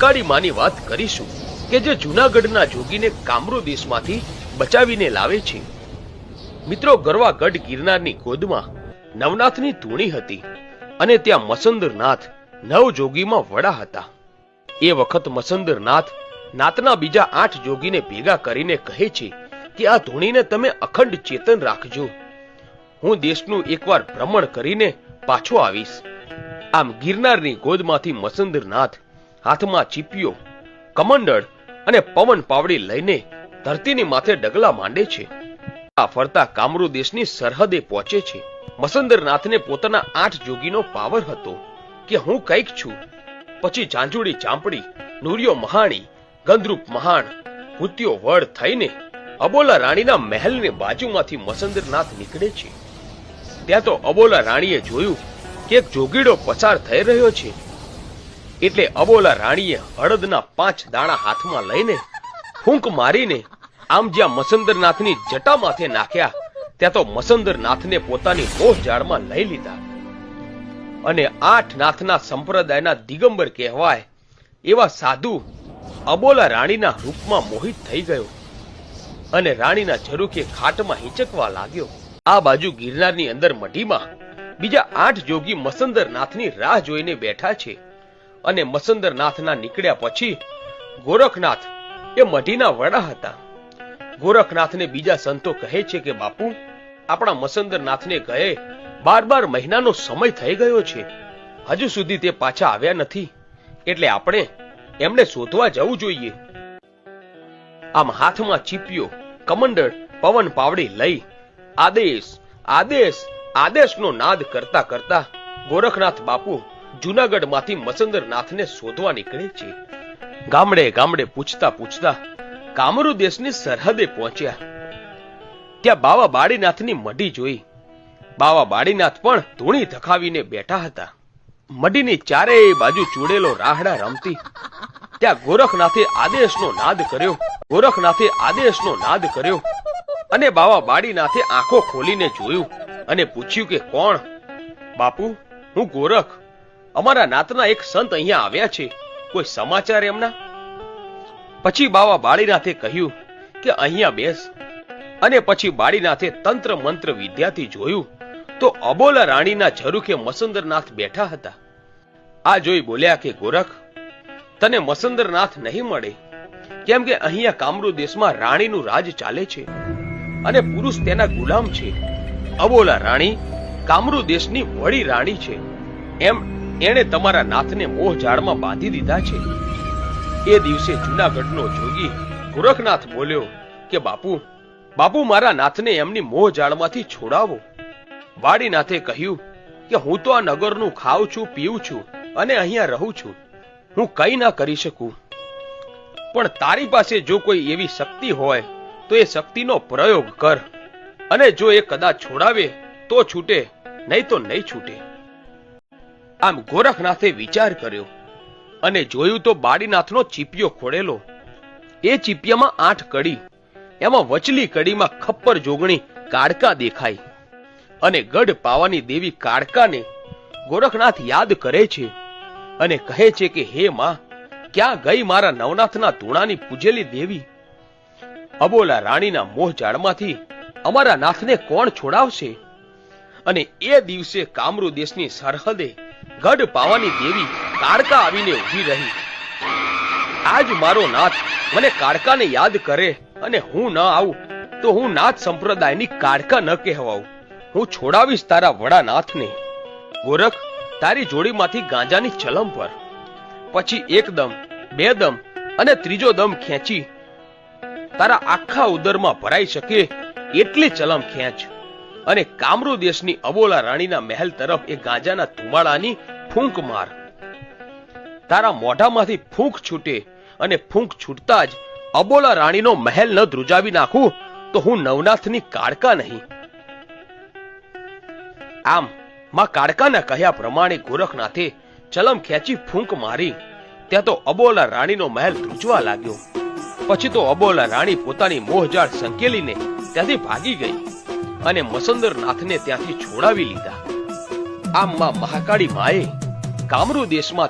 કાળી માની વાત કરીશું કે જે જૂનાગઢના જોગીને કામરૂ દેશમાંથી બચાવીને લાવે છે. મિત્રો, ગરવાગઢ ગિરનારની ગોદમાં નવનાથની ધૂણી હતી અને ત્યાં મસંદરનાથ નવ જોગીમાં વડા હતા. એ વખત મસંદરનાથ નાતના બીજા આઠ જોગીને ભેગા કરીને કહે છે કે આ ધૂણીને તમે અખંડ ચેતન રાખજો. હું દેશનું એકવાર ભ્રમણ કરીને પાછો આવીશ. આમ ગિરનારની ગોદમાંથી મસંદરનાથ હાથમાં ચીપિયો, કમંડળ અને પવન પાવડી લઈને ધરતીની માથે ડગલા માંડે છે. આ ફરતા કામરુ દેશની સરહદે પહોંચે છે. મસંદરનાથને પોતાના આઠ જોગીનો પાવર હતો કે હું કંઈક છું. પછી ઝાંઝુડી ચાંપડી નુરિયો મહાણી ગંદરૂપ મહાણ, ભૂત્યો વડ થઈને અબોલા રાણીના મહેલની બાજુમાંથી મસંદરનાથ નીકળે છે. ત્યાં તો અબોલા રાણીએ જોયું કે એક જોગીડો પસાર થઈ રહ્યો છે. એટલે અબોલા રાણીએ હળદના પાંચ દાણા હાથમાં લઈને ફૂંક મારીને આમ જ્યાં મસંદરનાથની જટા માથે નાખ્યા, ત્યાં તો મસંદરનાથને પોતાની મોહ જાળમાં લઈ લીધા. અને આઠ નાથના સંપ્રદાયના દિગંબર કહેવાય એવા સાધુ અબોલા રાણીના રૂપમાં મોહિત થઈ ગયો અને રાણીના ઝરૂખે ખાટમાં હિંચકવા લાગ્યો. આ બાજુ ગિરનારની અંદર મઢીમાં બીજા આઠ જોગી મસંદરનાથની રાહ જોઈને બેઠા છે. અને મસંદરનાથના નીકળ્યા પછી ગોરખનાથ એ મઢીના વડા હતા. ગોરખનાથને બીજા સંતો કહે છે કે, બાપુ, આપણા મસંદરનાથને ગયે બાર બાર મહિનાનો સમય થઈ ગયો છે. હજુ સુધી તે પાછા આવ્યા નથી. એટલે આપણે એમને શોધવા જવું જોઈએ. આમ હાથમાં ચીપિયો કમંડળ પવન પાવડી લઈ આદેશ આદેશ, આદેશનો નાદ કરતા કરતા ગોરખનાથ બાપુ જુનાગઢમાંથી મસંદરનાથને શોધવા નીકળે છે. ગામડે ગામડે પૂછતા પૂછતા કામરૂ દેશની સરહદે પહોંચ્યા. ત્યાં બાવા બાળીનાથની મઢી જોઈ. બાવા બાળીનાથ પણ ધૂણી ધખાવીને બેઠા હતા. મઢીની ચારેય બાજુ ચૂડેલો રાહડા રમતી. ત્યાં ગોરખનાથે આદેશનો નાદ કર્યો. ગોરખનાથે આદેશનો નાદ કર્યો. અને બાવા બાળીનાથે આંખો ખોલીને જોયું અને પૂછ્યું કે કોણ? બાપુ, હું ગોરખ. અમારા નાતના એક સંત અહીંયા આવ્યા છે. કોઈ સમાચાર એમના? પછી બાવા બાળીનાથે કહ્યું કે અહીંયા બેસ. અને પછી બાળીનાથે તંત્ર મંત્ર વિદ્યાથી જોયું તો અબોલા રાણીના ઝરૂખે મસુંદરનાથ બેઠા હતા. આ જોઈ બોલ્યા કે, ગોરખ, તને મસુંદરનાથ નહીં મળે. કેમ કે અહીંયા કામરૂ દેશમાં રાણીનું રાજ ચાલે છે અને પુરુષ તેના ગુલામ છે. અબોલા રાણી કામરૂ દેશની વડી રાણી છે. એમ એણે તમારા નાથને મોહ જાળમાં બાંધી દીધા છે. એ દિવસે જૂનાગઢનો જોગી ગોરખનાથ બોલ્યો કે, બાપુ બાપુ, મારા નાથને એમની મોહ ઝાડમાંથી છોડાવો. વાડીનાથે કહ્યું કે, હું તો આ નગરનું ખાઉં છું, પીઉં છું અને અહીંયા રહું છું. હું કઈ ના કરી શકું. પણ તારી પાસે જો કોઈ એવી શક્તિ હોય, તો એ શક્તિનો પ્રયોગ કર. અને જો એ કદાચ છોડાવે, તો છૂટે, નહીં તો નહીં છૂટે. આમ ગોરખનાથે વિચાર કર્યો અને જોયું તો બાડીનાથનો ચીપિયો ખોડેલો એ ચીપિયામાં આઠ કડી, એમાં વચલી કડીમાં ખપ્પર જોગણી કાળકા દેખાય અને ગઢ પાવાની દેવી કાળકાને ગોરખનાથ યાદ કરે છે અને કહે છે કે, હે માં, ક્યાં ગઈ મારા નવનાથના ધૂણાની પૂજેલી દેવી? અબોલા રાણીના મોહ જાળમાંથી અમારા નાથને કોણ છોડાવશે? અને એ દિવસે કામરૂ દેશની સરહદે ગઢ પાવાની દેવી કાળકા આવીને ઊભી રહી. આજ મારો નાથ મને કાળકાને યાદ કરે અને હું ન આવું, તો હું નાથ સંપ્રદાયની કાળકા ન કહેવાઉં હું છોડાવીશ તારા વડા નાથને ગોરખ, તારી જોડીમાંથી ગાંજાની ચલમ પર પછી એક દમ, બે દમ અને ત્રીજો દમ ખેંચી. તારા આખા ઉદરમાં ભરાઈ શકે એટલી ચલમ ખેંચ. અને કામરૂ દેશની અબોલા રાણીના મહેલ તરફ એ ગાંજાના ધુમાડાની ફૂંક માર. તારા મોઢામાંથી ફૂંક છૂટે અને ફૂંક છૂટતા જ અબોલા રાણીનો મહેલ ન ધ્રુજાવી નાખું તો હું નવનાથની કાળકા નહીં. આમ, માં કાળકાના કહ્યા પ્રમાણે ગોરખનાથે ચલમ ખેંચી ફૂંક મારી. ત્યાં તો અબોલા રાણીનો મહેલ ધ્રુજવા લાગ્યો. પછી તો અબોલા રાણી પોતાની મોહજાળ સંકેલીને ત્યાંથી ભાગી ગઈ. અને મસંદરનાથને ત્યાંથી છોડાવી લીધા. આમ મહાકાળી માએ કામરૂ દેશમાંથી